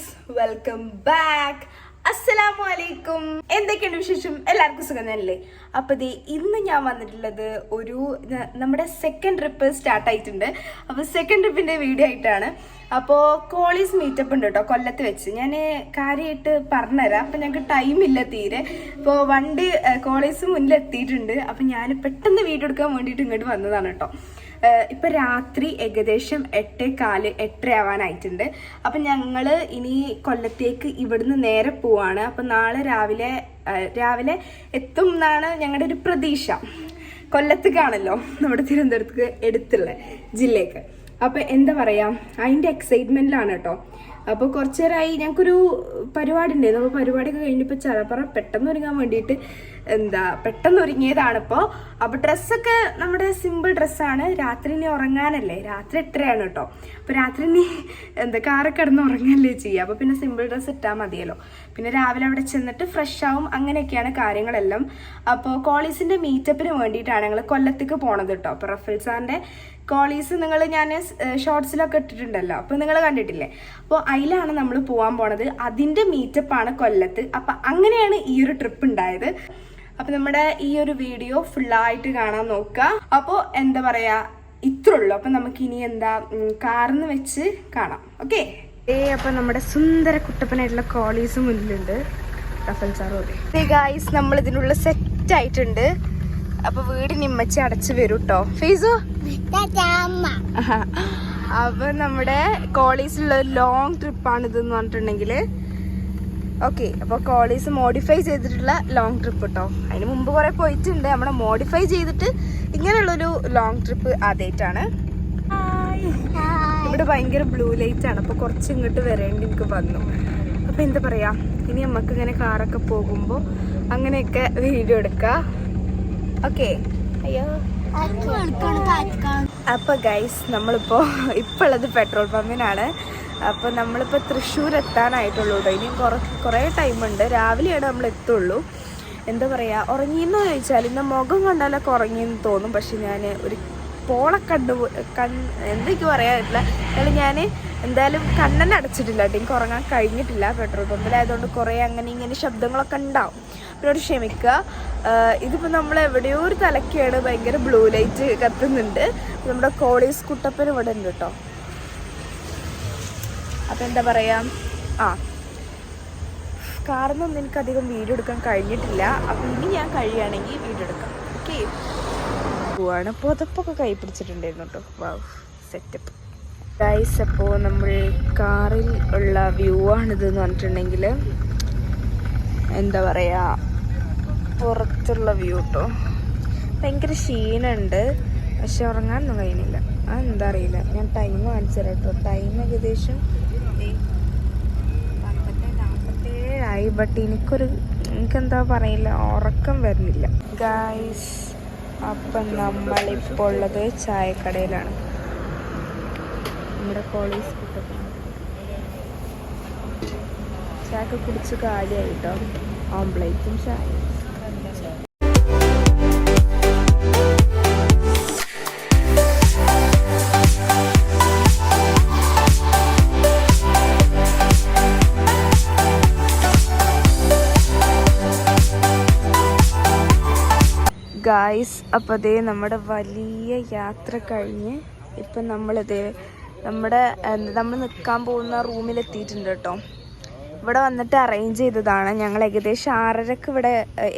Guys welcome back അസ്സലാമു അലൈക്കും എന്തൊക്കെയുണ്ട് വിശേഷം? എല്ലാവർക്കും സുഖം തന്നെയല്ലേ? അപ്പൊ ദേ ഇന്ന് ഞാൻ വന്നിട്ടുള്ളത് ഒരു നമ്മുടെ സെക്കൻഡ് ട്രിപ്പ് സ്റ്റാർട്ട് ആയിട്ടുണ്ട്. അപ്പൊ സെക്കൻഡ് ട്രിപ്പിന്റെ വീഡിയോ ആയിട്ടാണ്. അപ്പോൾ കോളീസ് മീറ്റപ്പ് ഉണ്ട് കേട്ടോ കൊല്ലത്ത് വെച്ച്. ഞാൻ കാര്യമായിട്ട് പറഞ്ഞുതരാം അപ്പൊ ഞങ്ങൾക്ക് ടൈം ഇല്ല തീരെ. അപ്പോ വണ്ടി കോളേജ് മുന്നിൽ എത്തിയിട്ടുണ്ട്. അപ്പൊ ഞാൻ പെട്ടെന്ന് വീഡിയോ എടുക്കാൻ വേണ്ടിയിട്ട് ഇങ്ങോട്ട് വന്നതാണ് കേട്ടോ ഇപ്പൊ രാത്രി ഏകദേശം എട്ട് കാൽ എട്ടര ആവാനായിട്ടുണ്ട്. അപ്പൊ ഞങ്ങൾ ഇനി കൊല്ലത്തേക്ക് ഇവിടുന്ന് നേരെ പോവാണ്. അപ്പൊ നാളെ രാവിലെ രാവിലെ എത്തും എന്നാണ് ഞങ്ങളുടെ ഒരു പ്രതീക്ഷ. കൊല്ലത്തേക്കാണല്ലോ നമ്മുടെ തിരുവനന്തപുരത്തേക്ക് എടുത്തുള്ള ജില്ലയ്ക്ക്. അപ്പൊ എന്താ പറയാ അതിന്റെ എക്സൈറ്റ്മെന്റിലാണ് കേട്ടോ അപ്പോൾ കുറച്ചു നേരമായി ഞങ്ങൾക്കൊരു പരിപാടി ഉണ്ടായിരുന്നു. അപ്പോൾ പരിപാടിയൊക്കെ കഴിഞ്ഞപ്പോൾ ചിലപ്പറ പെട്ടെന്ന് ഒരുങ്ങാൻ വേണ്ടിയിട്ട് എന്താ പെട്ടെന്ന് ഒരുങ്ങിയതാണിപ്പോൾ അപ്പോൾ ഡ്രസ്സൊക്കെ നമ്മുടെ സിമ്പിൾ ഡ്രസ്സാണ്. രാത്രി ഇനി ഉറങ്ങാനല്ലേ? രാത്രി എത്രയാണ് കേട്ടോ അപ്പോൾ രാത്രി ഇനി എന്താ കാറൊക്കെ കിടന്ന് ഉറങ്ങല്ലേ ചെയ്യുക അപ്പോൾ പിന്നെ സിമ്പിൾ ഡ്രസ്സ് ഇട്ടാൽ മതിയല്ലോ. പിന്നെ രാവിലെ അവിടെ ചെന്നിട്ട് ഫ്രഷ് ആവും അങ്ങനെയൊക്കെയാണ് കാര്യങ്ങളെല്ലാം. അപ്പോൾ കോളീസിന്റെ മീറ്റപ്പിന് വേണ്ടിയിട്ടാണ് ഞങ്ങൾ കൊല്ലത്തേക്ക് പോണത് കേട്ടോ അപ്പോൾ റഫൽ സാറിന്റെ കോളീസ് നിങ്ങൾ ഞാൻ ഷോർട്സിലൊക്കെ ഇട്ടിട്ടുണ്ടല്ലോ. അപ്പോൾ നിങ്ങൾ കണ്ടിട്ടില്ലേ? അപ്പോൾ അതിലാണ് നമ്മൾ പോകാൻ പോണത്. അതിന്റെ മീറ്റപ്പാണ് കൊല്ലത്ത്. അപ്പം അങ്ങനെയാണ് ഈ ഒരു ട്രിപ്പ് ഉണ്ടായത് അപ്പം നമ്മുടെ ഈ ഒരു വീഡിയോ ഫുള്ളായിട്ട് കാണാൻ നോക്കുക അപ്പോൾ എന്താ പറയുക ഇത്രയുള്ളൂ അപ്പം നമുക്ക് ഇനി എന്താ കാർന്ന് വെച്ച് കാണാം. ഓക്കെ? ഏ അപ്പം നമ്മുടെ സുന്ദര കുട്ടപ്പനായിട്ടുള്ള കോളീസ് മുന്നിലുണ്ട്. റഫൽ അതെ ഗായ്സ് നമ്മൾ ഇതിനുള്ള സെറ്റ് ആയിട്ടുണ്ട്. അപ്പൊ വീട് നിമ്മച്ച് അടച്ചു വരും കേട്ടോ ഫേസു? അപ്പൊ നമ്മുടെ കോളേജിലുള്ള ഒരു ലോങ് ട്രിപ്പാണ് ഇതെന്ന് പറഞ്ഞിട്ടുണ്ടെങ്കിൽ ഓക്കെ അപ്പോൾ കോളീസ് മോഡിഫൈ ചെയ്തിട്ടുള്ള ലോങ് ട്രിപ്പ് കേട്ടോ അതിന് മുമ്പ് കുറെ പോയിട്ടുണ്ട്. നമ്മളെ മോഡിഫൈ ചെയ്തിട്ട് ഇങ്ങനെയുള്ളൊരു ലോങ് ട്രിപ്പ് ആദ്യമായിട്ടാണ് ഇവിടെ ഭയങ്കര ബ്ലൂ ലൈറ്റ് ആണ്. അപ്പോൾ കുറച്ച് ഇങ്ങോട്ട് വരേണ്ടി എനിക്ക് വന്നു. അപ്പോൾ എന്താ പറയാ ഇനി നമുക്ക് ഇങ്ങനെ കാറൊക്കെ പോകുമ്പോൾ അങ്ങനെയൊക്കെ വീഡിയോ എടുക്കാം. ഓക്കെ അപ്പൊ ഗൈസ് നമ്മളിപ്പോ ഇപ്പൊ ഉള്ളത് പെട്രോൾ പമ്പിനാണ് അപ്പൊ നമ്മളിപ്പോ തൃശ്ശൂർ എത്താനായിട്ടുള്ളൂ കേട്ടോ ഇനിയും കുറെ കുറേ ടൈമുണ്ട് രാവിലെയാണ് നമ്മൾ എത്തുള്ളൂ. എന്താ പറയാ ഉറങ്ങിയെന്ന് ചോദിച്ചാൽ ഇന്ന് മുഖം കണ്ടാലൊക്കെ ഉറങ്ങിയെന്ന് തോന്നും. പക്ഷെ ഞാൻ ഒരു പോളെ കണ്ടു കൺ എന്തൊക്കെ പറയാനില്ല എന്നാലും ഞാൻ എന്തായാലും കണ്ണനെ അടച്ചിട്ടില്ല കേട്ടോ. എനിക്ക് ഉറങ്ങാൻ കഴിഞ്ഞിട്ടില്ല പെട്രോൾ പമ്പിലായതുകൊണ്ട് കുറേ അങ്ങനെ ഇങ്ങനെ ശബ്ദങ്ങളൊക്കെ ഉണ്ടാവും. അവരോട് ക്ഷമിക്കുക ഇതിപ്പോൾ ഇതിപ്പോ നമ്മൾ എവിടെയോ ഒരു തലക്കാണ് ഭയങ്കര ബ്ലൂ ലൈറ്റ് കത്തുന്നുണ്ട്. നമ്മുടെ കോളേജ് കുട്ടപ്പൻ ഇവിടെ ഉണ്ട് കേട്ടോ. അപ്പം എന്താ പറയാ? ആ. കാറിനൊന്നും എനിക്കധികം വീഡിയോ എടുക്കാൻ കഴിഞ്ഞിട്ടില്ല. അപ്പം ഇനി ഞാൻ കഴിയുകയാണെങ്കിൽ വീഡിയോ എടുക്കാം. ഓക്കെ പോവാണ്. പുതപ്പൊക്കെ കൈ പിടിച്ചിട്ടുണ്ടായിരുന്നു കേട്ടോ വാവ് സെറ്റപ്പ് ഗൈസ് അപ്പോൾ നമ്മൾ കാറിൽ ഉള്ള വ്യൂ ആണിത് എന്ന് പറഞ്ഞിട്ടുണ്ടെങ്കിൽ എന്താ പറയുക പുറത്തുള്ള വ്യൂ കേട്ടോ ഭയങ്കര ക്ഷീണുണ്ട്. പക്ഷെ ഉറങ്ങാനൊന്നും കഴിയുന്നില്ല. എന്താ അറിയില്ല. ഞാൻ ടൈം കാണിച്ചു തരാം കേട്ടോ ടൈം ഏകദേശം നാൽപ്പത്തേഴായി ബട്ട് എനിക്കൊരു എനിക്കെന്താ പറയില്ല ഉറക്കം വരുന്നില്ല. ഗായ്സ് അപ്പം നമ്മളിപ്പോൾ ഉള്ളത് ചായക്കടയിലാണ്. നമ്മുടെ കോളേജ് ചായ ചായക്ക് കുടിച്ച് കാര്യമായിട്ടോ? ഓംപ്ലേറ്റും ചായയും. ഗായ്സ് അപ്പോൾ അതേ നമ്മുടെ വലിയ യാത്ര കഴിഞ്ഞ് ഇപ്പം നമ്മളതേ നമ്മുടെ നമ്മൾ നിൽക്കാൻ പോകുന്ന റൂമിലെത്തിയിട്ടുണ്ട് കേട്ടോ. ഇവിടെ വന്നിട്ട് അറേഞ്ച് ചെയ്തതാണ്. ഞങ്ങൾ ഏകദേശം ആറരക്ക് ഇവിടെ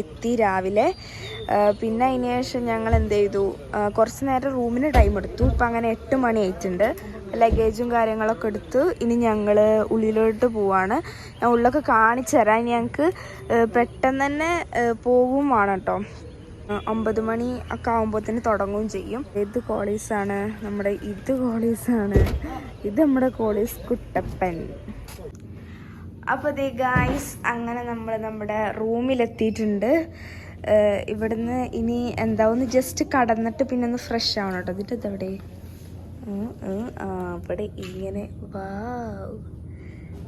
എത്തി രാവിലെ. പിന്നെ അതിന് ശേഷം ഞങ്ങൾ എന്ത് ചെയ്തു? കുറച്ച് നേരം റൂമിന് ടൈം എടുത്തു. ഇപ്പം അങ്ങനെ എട്ട് മണി ആയിട്ടുണ്ട്. ലഗേജും കാര്യങ്ങളൊക്കെ എടുത്ത്. ഇനി ഞങ്ങൾ ഉള്ളിലോട്ട് പോവാണ്. ഞാൻ ഉള്ളൊക്കെ കാണിച്ചു തരാം. ഞങ്ങൾക്ക് പെട്ടെന്ന് തന്നെ പോകുമാണ് കേട്ടോ. ഒമ്പത് മണി ഒക്കെ ആകുമ്പോഴത്തേന് തുടങ്ങുകയും ചെയ്യും. ഇത് കോളേജാണ് നമ്മുടെ ഇത് കോളേജാണ് ഇത് നമ്മുടെ കോളീസ് കുട്ടപ്പൻ. അപ്പോൾ ദേ ഗായ്സ് അങ്ങനെ നമ്മൾ നമ്മുടെ റൂമിലെത്തിയിട്ടുണ്ട്. ഇവിടുന്ന് ഇനി എന്താ ഒന്ന് ജസ്റ്റ് കടന്നിട്ട് പിന്നെ ഒന്ന് ഫ്രഷ് ആവണം കേട്ടോ എന്നിട്ട് ഇതെവിടെ ഇവിടെ ഇങ്ങനെ. വാ.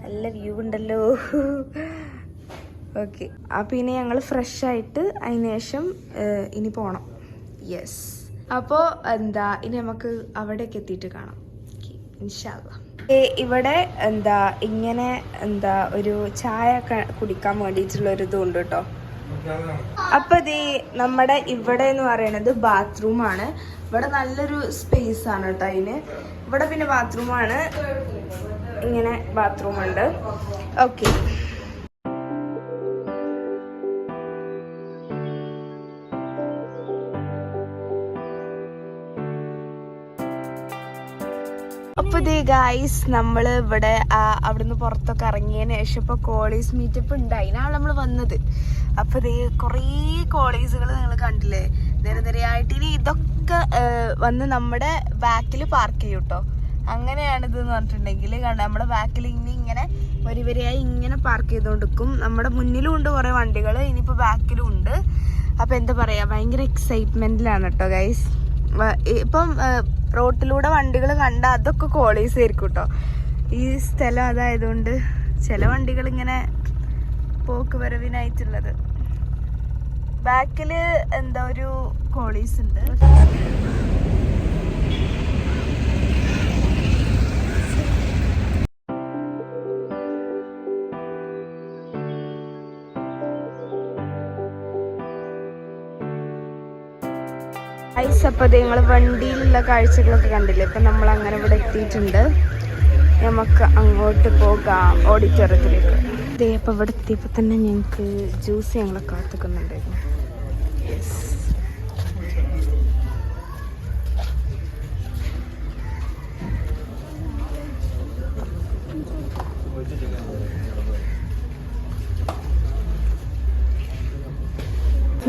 നല്ല വ്യൂ ഉണ്ടല്ലോ. ഓക്കെ അപ്പം ഇനി ഞങ്ങൾ ഫ്രഷ് ആയിട്ട് അതിന് ശേഷം ഇനി പോകണം യെസ് അപ്പോൾ എന്താ ഇനി നമുക്ക് അവിടേക്ക് എത്തിയിട്ട് കാണാം. ഇൻഷാല്ല ഇവിടെ എന്താ ഇങ്ങനെ എന്താ ഒരു ചായ കുടിക്കാൻ വേണ്ടിയിട്ടുള്ള ഒരു ഇതുണ്ട് കേട്ടോ അപ്പൊ ഇത് നമ്മുടെ ഇവിടെ എന്ന് പറയുന്നത് ബാത്റൂം ആണ് ഇവിടെ നല്ലൊരു സ്പേസ് ആണ് കേട്ടോ അതിന് ഇവിടെ പിന്നെ ബാത്റൂം ആണ് ഇങ്ങനെ ബാത്റൂം ഉണ്ട് ഓക്കെ അപ്പൊ ഇതേ ഗായ്സ് നമ്മൾ ഇവിടെ അവിടുന്ന് പുറത്തൊക്കെ ഇറങ്ങിയതിന് ശേഷം ഇപ്പൊ കോളേജ് മീറ്റപ്പ് ഉണ്ട്. അതിനാണ് നമ്മൾ വന്നത്. അപ്പൊ ദേ കുറേ കോളേജുകൾ നിങ്ങൾ കണ്ടില്ലേ? നിര നിരയായിട്ട് ഇനി ഇതൊക്കെ വന്ന് നമ്മുടെ ബാക്കിൽ പാർക്ക് ചെയ്യും കേട്ടോ അങ്ങനെയാണ് ഇത് എന്ന് പറഞ്ഞിട്ടുണ്ടെങ്കിൽ കണ്ട നമ്മുടെ ബാക്കിൽ ഇനി ഇങ്ങനെ വരി വരിയായി ഇങ്ങനെ പാർക്ക് ചെയ്തുകൊണ്ടിരിക്കും നമ്മുടെ മുന്നിലും ഉണ്ട് കുറേ വണ്ടികൾ ഇനിയിപ്പോൾ ബാക്കിലും ഉണ്ട്. അപ്പൊ എന്താ പറയാ ഭയങ്കര എക്സൈറ്റ്മെന്റിലാണ് കേട്ടോ ഗൈസ് ഇപ്പം റോട്ടിലൂടെ വണ്ടികൾ കണ്ട അതൊക്കെ കോളേജ് ആയിരിക്കും കേട്ടോ ഈ സ്ഥലം അതായതുകൊണ്ട് ചില വണ്ടികൾ ഇങ്ങനെ പോക്ക് വരവിനായിട്ടുള്ളത് ബാക്കിൽ എന്താ ഒരു കോളേജ് ഉണ്ട് ഐസ് അപ്പോൾ നിങ്ങൾ വണ്ടിയിലുള്ള കാഴ്ചകളൊക്കെ കണ്ടില്ലേ? ഇപ്പം നമ്മൾ അങ്ങനെ ഇവിടെ എത്തിയിട്ടുണ്ട്. നമുക്ക് അങ്ങോട്ട് പോകാം ഓഡിറ്റോറിയത്തിലേക്ക്. ഇതേ അപ്പോൾ ഇവിടെ എത്തിയപ്പോൾ തന്നെ ഞങ്ങൾക്ക് ജ്യൂസ് ഞങ്ങളെ കാത്തുക്കുന്നുണ്ടായിരുന്നു. യെസ്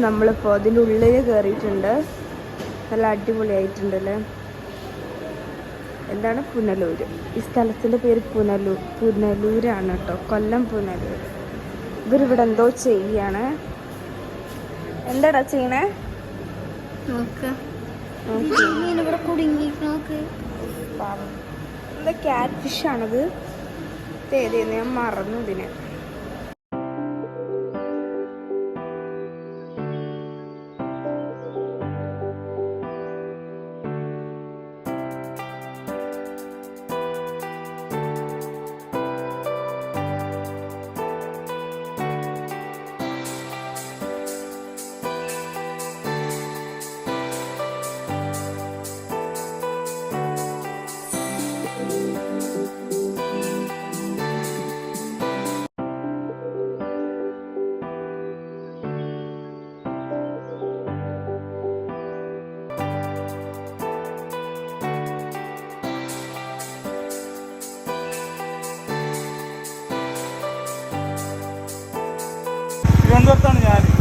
നമ്മളിപ്പോൾ അതിന്റെ ഉള്ളിൽ കയറിയിട്ടുണ്ട് നല്ല അടിപൊളിയായിട്ടുണ്ട് അല്ലേ എന്താണ്? പുനലൂർ ഈ സ്ഥലത്തിന്റെ പേര് പുനലൂർ പുനലൂരാണ് കേട്ടോ. കൊല്ലം പുനലൂർ ഇവരിവിടെ എന്തോ ചെയ്യാണ്. എന്താടാ ചെയ്യണേ. എന്താ ക്യാറ്റ് ഫിഷ് ആണത്. ഏതേന്ന് ഞാൻ മറന്നു ഇതിനെ. തിരുവനന്തപുരത്താണ് ഞാൻ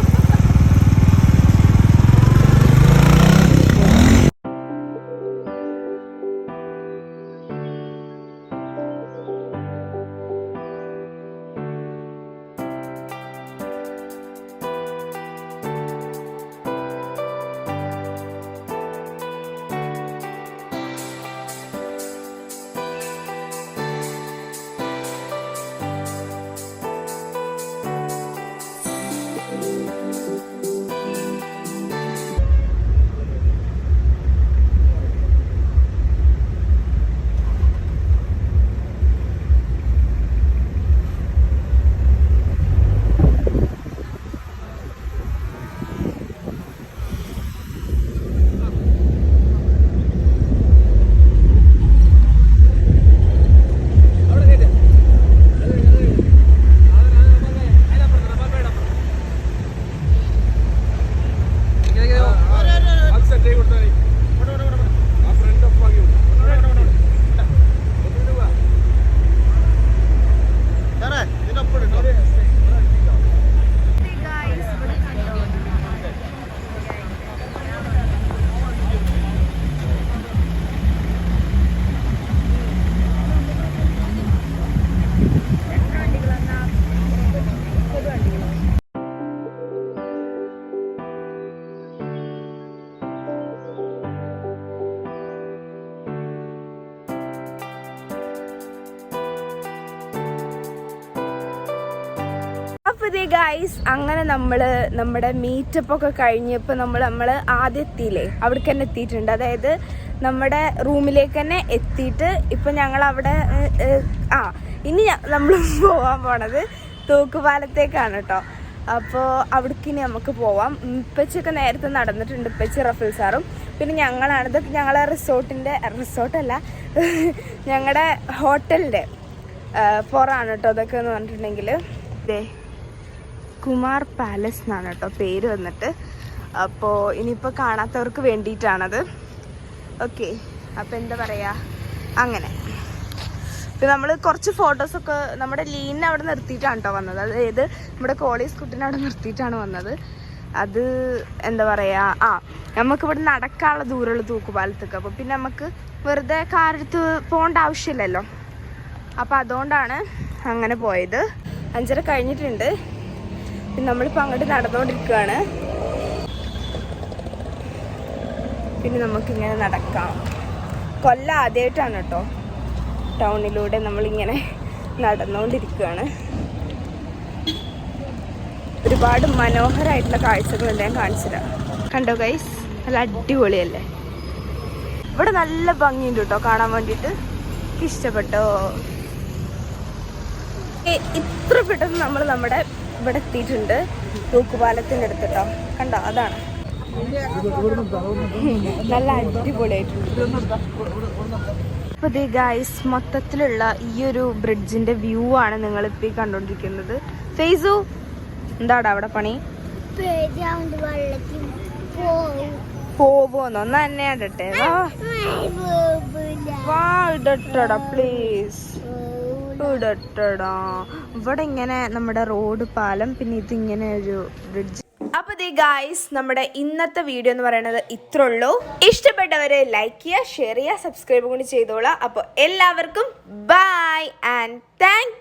അപ്പൊ ഗായ്സ് ഗൈസ് അങ്ങനെ നമ്മൾ നമ്മുടെ മീറ്റപ്പ് ഒക്കെ കഴിഞ്ഞപ്പോൾ നമ്മൾ നമ്മൾ ആദ്യം എത്തിയില്ലേ? അവിടേക്ക് തന്നെ എത്തിയിട്ടുണ്ട്. അതായത് നമ്മുടെ റൂമിലേക്ക് തന്നെ എത്തിയിട്ട് ഇപ്പം ഞങ്ങൾ അവിടെ ആ ഇനി നമ്മൾ പോകാൻ പോണത് തൂക്കുപാലത്തേക്കാണ് കേട്ടോ അപ്പോൾ അവിടേക്ക് ഇനി നമുക്ക് പോവാം. ഇപ്പച്ചൊക്കെ നേരത്തെ നടന്നിട്ടുണ്ട് ഇപ്പച്ചി റഫിൽ സാറും. പിന്നെ ഞങ്ങളാണ് ഞങ്ങളെ റിസോർട്ടിന്റെ റിസോർട്ടല്ല ഞങ്ങളുടെ ഹോട്ടലിന്റെ പുറമാണ് കേട്ടോ അതൊക്കെ എന്ന് പറഞ്ഞിട്ടുണ്ടെങ്കിൽ ഇതേ കുമാർ പാലസ് എന്നാണ് കേട്ടോ പേര് വന്നിട്ട്. അപ്പോൾ ഇനിയിപ്പോൾ കാണാത്തവർക്ക് വേണ്ടിയിട്ടാണത്. ഓക്കെ അപ്പോൾ എന്താ പറയുക അങ്ങനെ. ഇപ്പം നമ്മൾ കുറച്ച് ഫോട്ടോസൊക്കെ നമ്മുടെ ലീനിനെ അവിടെ നിർത്തിയിട്ടാണ് കേട്ടോ വന്നത്. അതായത് നമ്മുടെ കോളേജ് കുട്ടീനെ അവിടെ നിർത്തിയിട്ടാണ് വന്നത്. അത് എന്താ പറയുക ആ നമുക്കിവിടെ നടക്കാനുള്ള ദൂരമുള്ള തൂക്കുപാലത്തേക്ക്. അപ്പോൾ പിന്നെ നമുക്ക് വെറുതെ കാറെടുത്ത് പോകേണ്ട ആവശ്യമില്ലല്ലോ. അപ്പോൾ അതുകൊണ്ടാണ് അങ്ങനെ പോയത്. അഞ്ചര കഴിഞ്ഞിട്ടുണ്ട്. പിന്നെ നമ്മളിപ്പോൾ അങ്ങോട്ട് നടന്നുകൊണ്ടിരിക്കുകയാണ് പിന്നെ നമുക്കിങ്ങനെ നടക്കാം. കൊല്ലം ആദ്യമായിട്ടാണ് കേട്ടോ ടൗണിലൂടെ നമ്മളിങ്ങനെ നടന്നുകൊണ്ടിരിക്കുകയാണ് ഒരുപാട് മനോഹരമായിട്ടുള്ള കാഴ്ചകളുണ്ട് ഞാൻ കാണിച്ചുതരാം. കണ്ടോ ഗൈസ് നല്ല അടിപൊളിയല്ലേ? ഇവിടെ നല്ല ഭംഗിയുണ്ട് കേട്ടോ കാണാൻ വേണ്ടിയിട്ട്. ഇഷ്ടപ്പെട്ടോ? ഇത്ര പെട്ടെന്ന് നമ്മൾ നമ്മുടെ ഇവിടെ എത്തിയിട്ടുണ്ട്. തൂക്കുപാലത്തിന്റെ അടുത്ത് കേട്ടോ കണ്ടോ? അതാണ്. നല്ല അടിപൊളിയായിട്ടുണ്ട്. ഇപ്പൊ ദേ ഗായ്സ് മൊത്തത്തിലുള്ള ഈ ഒരു ബ്രിഡ്ജിന്റെ വ്യൂ ആണ് നിങ്ങൾ ഇപ്പോൾ ഈ കണ്ടുകൊണ്ടിരിക്കുന്നത് ഫേസു എന്താടാ അവിടെ പണി? പോവോന്നോ ഒന്നെ ഇടട്ടെ. വാ. ഇടട്ടടാ പ്ലീസ് ഇടട്ടടാ ഇവിടെ ഇങ്ങനെ നമ്മുടെ റോഡ് പാലം പിന്നെ ഇതിങ്ങനെ ഒരു ബ്രിഡ്ജ് അപ്പൊ ദേ ഗായ്സ് നമ്മുടെ ഇന്നത്തെ വീഡിയോ എന്ന് പറയുന്നത് ഇത്ര ഉള്ളൂ. ഇഷ്ടപ്പെട്ടവരെ ലൈക്ക് ചെയ്യുക ഷെയർ ചെയ്യുക സബ്സ്ക്രൈബ് കൂടി ചെയ്തോളാം. അപ്പോൾ എല്ലാവർക്കും ബൈ ആൻഡ് താങ്ക്